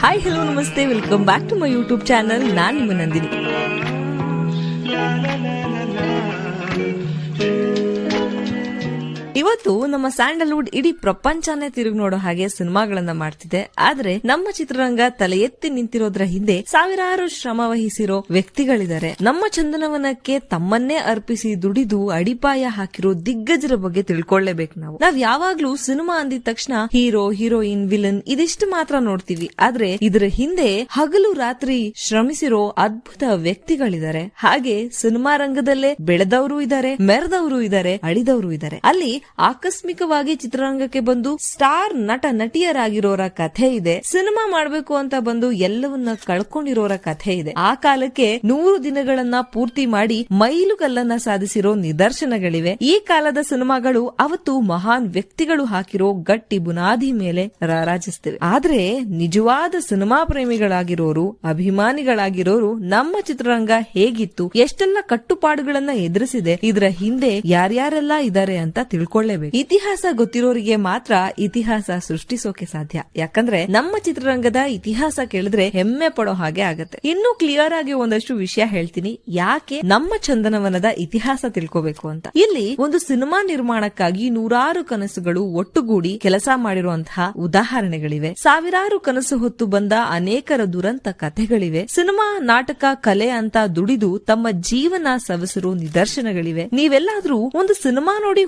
Hi hello namaste welcome back to my YouTube channel ನಾನು ನಿಮ್ಮ ನಂದಿನಿ ಇವತ್ತು ನಮ್ಮ ಸ್ಯಾಂಡಲ್ವುಡ್ ಇಡೀ ಪ್ರಪಂಚನೇ ತಿರುಗಿ ನೋಡೋ ಹಾಗೆ ಸಿನಿಮಾಗಳನ್ನ ಮಾಡ್ತಿದೆ. ಆದ್ರೆ ನಮ್ಮ ಚಿತ್ರರಂಗ ತಲೆ ಎತ್ತಿ ನಿಂತಿರೋದ್ರ ಹಿಂದೆ ಸಾವಿರಾರು ಶ್ರಮ ವಹಿಸಿರೋ ವ್ಯಕ್ತಿಗಳಿದ್ದಾರೆ. ನಮ್ಮ ಚಂದನವನಕ್ಕೆ ತಮ್ಮನ್ನೇ ಅರ್ಪಿಸಿ ದುಡಿದು ಅಡಿಪಾಯ ಹಾಕಿರೋ ದಿಗ್ಗಜರ ಬಗ್ಗೆ ತಿಳ್ಕೊಳ್ಳೇಬೇಕು ನಾವು. ನಾವ್ ಯಾವಾಗ್ಲೂ ಸಿನಿಮಾ ಅಂದಿದ ತಕ್ಷಣ ಹೀರೋ, ಹೀರೋಯಿನ್, ವಿಲನ್ ಇದಿಷ್ಟು ಮಾತ್ರ ನೋಡ್ತೀವಿ. ಆದ್ರೆ ಇದರ ಹಿಂದೆ ಹಗಲು ರಾತ್ರಿ ಶ್ರಮಿಸಿರೋ ಅದ್ಭುತ ವ್ಯಕ್ತಿಗಳಿದ್ದಾರೆ. ಹಾಗೆ ಸಿನಿಮಾ ರಂಗದಲ್ಲೇ ಬೆಳೆದವರು ಇದ್ದಾರೆ, ಮೆರೆದವರು ಇದ್ದಾರೆ, ಅಳಿದವರು ಇದ್ದಾರೆ. ಅಲ್ಲಿ ಆಕಸ್ಮಿಕವಾಗಿ ಚಿತ್ರರಂಗಕ್ಕೆ ಬಂದು ಸ್ಟಾರ್ ನಟ ನಟಿಯರಾಗಿರೋರ ಕಥೆ ಇದೆ. ಸಿನಿಮಾ ಮಾಡಬೇಕು ಅಂತ ಬಂದು ಎಲ್ಲವನ್ನ ಕಳ್ಕೊಂಡಿರೋರ ಕಥೆ ಇದೆ. ಆ ಕಾಲಕ್ಕೆ ನೂರು ದಿನಗಳನ್ನ ಪೂರ್ತಿ ಮಾಡಿ ಮೈಲುಗಲ್ಲನ್ನ ಸಾಧಿಸಿರೋ ನಿದರ್ಶನಗಳಿವೆ. ಈ ಕಾಲದ ಸಿನಿಮಾಗಳು ಅವತ್ತು ಮಹಾನ್ ವ್ಯಕ್ತಿಗಳು ಹಾಕಿರೋ ಗಟ್ಟಿ ಬುನಾದಿ ಮೇಲೆ ರಾರಾಜಿಸ್ತಿವೆ. ಆದ್ರೆ ನಿಜವಾದ ಸಿನಿಮಾ ಪ್ರೇಮಿಗಳಾಗಿರೋರು, ಅಭಿಮಾನಿಗಳಾಗಿರೋರು ನಮ್ಮ ಚಿತ್ರರಂಗ ಹೇಗಿತ್ತು, ಎಷ್ಟೆಲ್ಲ ಕಟ್ಟುಪಾಡುಗಳನ್ನ ಎದುರಿಸಿದೆ, ಇದರ ಹಿಂದೆ ಯಾರ್ಯಾರೆಲ್ಲ ಇದ್ದಾರೆ ಅಂತ ತಿಳ್ಕೊಳ್ಳೇಬೇಕು. ಇತಿಹಾಸ ಗೊತ್ತಿರೋರಿಗೆ ಮಾತ್ರ ಇತಿಹಾಸ ಸೃಷ್ಟಿಸೋಕೆ ಸಾಧ್ಯ. ಯಾಕಂದ್ರೆ ನಮ್ಮ ಚಿತ್ರರಂಗದ ಇತಿಹಾಸ ಕೇಳಿದ್ರೆ ಹೆಮ್ಮೆ ಪಡೋ ಹಾಗೆ ಆಗತ್ತೆ. ಇನ್ನು ಕ್ಲಿಯರ್ ಆಗಿ ಒಂದಷ್ಟು ವಿಷಯ ಹೇಳ್ತೀನಿ. ಯಾಕೆ ನಮ್ಮ ಚಂದನವನದ ಇತಿಹಾಸ ತಿಳ್ಕೋಬೇಕು ಅಂತ. ಇಲ್ಲಿ ಒಂದು ಸಿನಿಮಾ ನಿರ್ಮಾಣಕ್ಕಾಗಿ ನೂರಾರು ಕನಸುಗಳು ಒಟ್ಟುಗೂಡಿ ಕೆಲಸ ಮಾಡಿರುವಂತಹ ಉದಾಹರಣೆಗಳಿವೆ. ಸಾವಿರಾರು ಕನಸು ಹೊತ್ತು ಬಂದ ಅನೇಕರ ದುರಂತ ಕಥೆಗಳಿವೆ. ಸಿನಿಮಾ, ನಾಟಕ, ಕಲೆ ಅಂತ ದುಡಿದು ತಮ್ಮ ಜೀವನ ಸವಸರು ನಿದರ್ಶನಗಳಿವೆ. ನೀವೆಲ್ಲಾದ್ರೂ ಒಂದು ಸಿನಿಮಾ ನೋಡಿ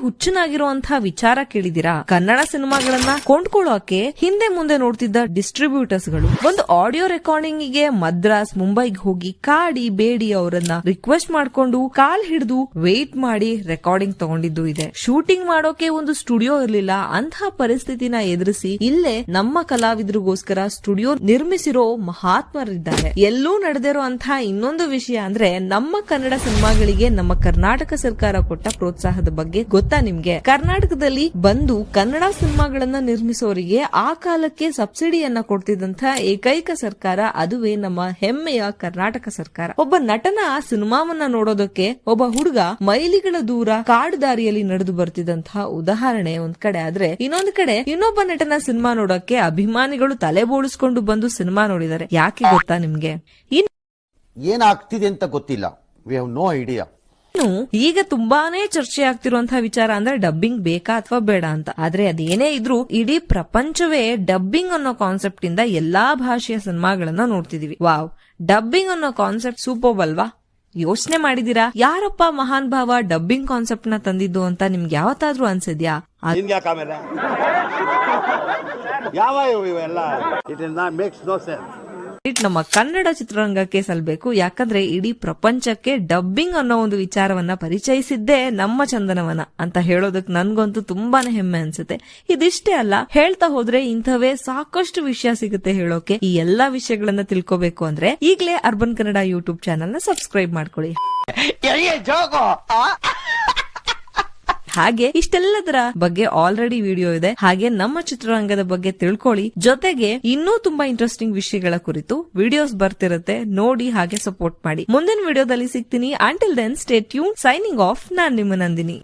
ಹುಚ್ಚನಾಗಿರುವಂತಹ ವಿಚಾರ ಕೇಳಿದಿರಾ? ಕನ್ನಡ ಸಿನಿಮಾಗಳನ್ನ ಕೊಂಡ್ಕೊಳ್ಳೋಕೆ ಹಿಂದೆ ಮುಂದೆ ನೋಡ್ತಿದ್ದ ಡಿಸ್ಟ್ರಿಬ್ಯೂಟರ್ಸ್ಗಳು. ಒಂದು ಆಡಿಯೋ ರೆಕಾರ್ಡಿಂಗ್ಗೆ ಮದ್ರಾಸ್, ಮುಂಬೈಗೆ ಹೋಗಿ ಕಾಡಿ, ಬೇಡಿ ಅವರನ್ನ ರಿಕ್ವೆಸ್ಟ್ ಮಾಡ್ಕೊಂಡು ಕಾಲ್ ಹಿಡಿದು ವೇಟ್ ಮಾಡಿ ರೆಕಾರ್ಡಿಂಗ್ ತಗೊಂಡಿದ್ದು ಇದೆ. ಶೂಟಿಂಗ್ ಮಾಡೋಕೆ ಒಂದು ಸ್ಟುಡಿಯೋ ಇರ್ಲಿಲ್ಲ. ಅಂತಹ ಪರಿಸ್ಥಿತಿನ ಎದುರಿಸಿ ಇಲ್ಲೇ ನಮ್ಮ ಕಲಾವಿದರಿಗೋಸ್ಕರ ಸ್ಟುಡಿಯೋ ನಿರ್ಮಿಸಿರೋ ಮಹಾತ್ಮರಿದ್ದಾರೆ. ಎಲ್ಲೂ ನಡೆದಿರೋ ಅಂತಹ ಇನ್ನೊಂದು ವಿಷಯ ಅಂದ್ರೆ ನಮ್ಮ ಕನ್ನಡ ಸಿನಿಮಾಗಳಿಗೆ ನಮ್ಮ ಕರ್ನಾಟಕ ಸರ್ಕಾರ ಕೊಟ್ಟ ಪ್ರೋತ್ಸಾಹದ ಬಗ್ಗೆ ಗೊತ್ತಾ ನಿಮ್ಗೆ? ಕರ್ನಾಟಕದಲ್ಲಿ ಬಂದು ಕನ್ನಡ ಸಿನಿಮಾಗಳನ್ನ ನಿರ್ಮಿಸೋರಿಗೆ ಆ ಕಾಲಕ್ಕೆ ಸಬ್ಸಿಡಿಯನ್ನ ಕೊಡ್ತಿದ್ದಂತ ಏಕೈಕ ಸರ್ಕಾರ ಅದುವೇ ನಮ್ಮ ಹೆಮ್ಮೆಯ ಕರ್ನಾಟಕ ಸರ್ಕಾರ. ಒಬ್ಬ ನಟನ ಸಿನಿಮಾವನ್ನ ನೋಡೋದಕ್ಕೆ ಒಬ್ಬ ಹುಡುಗ ಮೈಲಿಗಳ ದೂರ ಕಾಡು ದಾರಿಯಲ್ಲಿ ನಡೆದು ಬರ್ತಿದ್ದಂತಹ ಉದಾಹರಣೆ ಒಂದ್ ಕಡೆ ಆದ್ರೆ ಇನ್ನೊಂದ್ ಕಡೆ ಇನ್ನೊಬ್ಬ ನಟನ ಸಿನಿಮಾ ನೋಡೋಕೆ ಅಭಿಮಾನಿಗಳು ತಲೆ ಬೋಳಿಸ್ಕೊಂಡು ಬಂದು ಸಿನಿಮಾ ನೋಡಿದ್ದಾರೆ ಯಾಕೆ ಗೊತ್ತಾ ನಿಮ್ಗೆ? ಏನಾಗ್ತಿದೆ ಅಂತ ಗೊತ್ತಿಲ್ಲ. ವಿ ಹ್ಯಾವ್ ನೋ ಐಡಿಯಾ ಈಗ ತುಂಬಾನೇ ಚರ್ಚೆ ಆಗ್ತಿರುವಂತಹ ವಿಚಾರ ಅಂದ್ರೆ ಡಬ್ಬಿಂಗ್ ಬೇಕಾ ಅಥವಾ ಬೇಡ ಅಂತ. ಆದ್ರೆ ಅದೇನೇ ಇದ್ರೂ ಇಡೀ ಪ್ರಪಂಚವೇ ಡಬ್ಬಿಂಗ್ ಅನ್ನೋ ಕಾನ್ಸೆಪ್ಟ್ ಇಂದ ಎಲ್ಲಾ ಭಾಷೆಯ ಸಿನಿಮಾಗಳನ್ನ ನೋಡ್ತಿದೀವಿ. ವಾವ್. ಡಬ್ಬಿಂಗ್ ಅನ್ನೋ ಕಾನ್ಸೆಪ್ಟ್ ಸೂಪರ್ ಅಲ್ವಾ? ಯೋಚನೆ ಮಾಡಿದೀರಾ? ಯಾರಪ್ಪ ಮಹಾನ್ ಭಾವ ಡಬ್ಬಿಂಗ್ ಕಾನ್ಸೆಪ್ಟ್ನ ತಂದಿದ್ದು ಅಂತ ನಿಮ್ಗೆ ಯಾವತ್ತಾದ್ರೂ ಅನ್ಸಿದ್ಯಾ? ಯಾವ ಇವು ಇವೆಲ್ಲ it is not makes no sense it ನಮ್ಮ ಕನ್ನಡ ಚಿತ್ರರಂಗಕ್ಕೆ ಸಲ್ಬೇಕು. ಯಾಕಂದ್ರೆ ಇಡೀ ಪ್ರಪಂಚಕ್ಕೆ ಡಬ್ಬಿಂಗ್ ಅನ್ನೋ ಒಂದು ವಿಚಾರವನ್ನ ಪರಿಚಯಿಸಿದ್ದೇ ನಮ್ಮ ಚಂದನವನ ಅಂತ ಹೇಳೋದಕ್ ನನ್ಗಂತೂ ತುಂಬಾನೇ ಹೆಮ್ಮೆ ಅನ್ಸುತ್ತೆ. ಇದಿಷ್ಟೇ ಅಲ್ಲ, ಹೇಳ್ತಾ ಹೋದ್ರೆ ಇಂಥವೇ ಸಾಕಷ್ಟು ವಿಷಯ ಸಿಗುತ್ತೆ ಹೇಳೋಕೆ. ಈ ಎಲ್ಲಾ ವಿಷಯಗಳನ್ನ ತಿಳ್ಕೊಬೇಕು ಅಂದ್ರೆ ಈಗಲೇ ಅರ್ಬನ್ ಕನ್ನಡ ಯೂಟ್ಯೂಬ್ ಚಾನೆಲ್ನ ಸಬ್ಸ್ಕ್ರೈಬ್ ಮಾಡ್ಕೊಳ್ಳಿ. ಹಾಗೆ ಇಷ್ಟೆಲ್ಲದರ ಬಗ್ಗೆ ಆಲ್ರೆಡಿ ವಿಡಿಯೋ ಇದೆ. ಹಾಗೆ ನಮ್ಮ ಚಿತ್ರರಂಗದ ಬಗ್ಗೆ ತಿಳ್ಕೊಳ್ಳಿ. ಜೊತೆಗೆ ಇನ್ನೂ ತುಂಬಾ ಇಂಟ್ರೆಸ್ಟಿಂಗ್ ವಿಷಯಗಳ ಕುರಿತು ವಿಡಿಯೋಸ್ ಬರ್ತಿರುತ್ತೆ. ನೋಡಿ ಹಾಗೆ ಸಪೋರ್ಟ್ ಮಾಡಿ. ಮುಂದಿನ ವಿಡಿಯೋದಲ್ಲಿ ಸಿಗ್ತೀನಿ. Until then stay tune signing off ನಾನ್ ನಿಮ್ಮ ನಂದಿನಿ.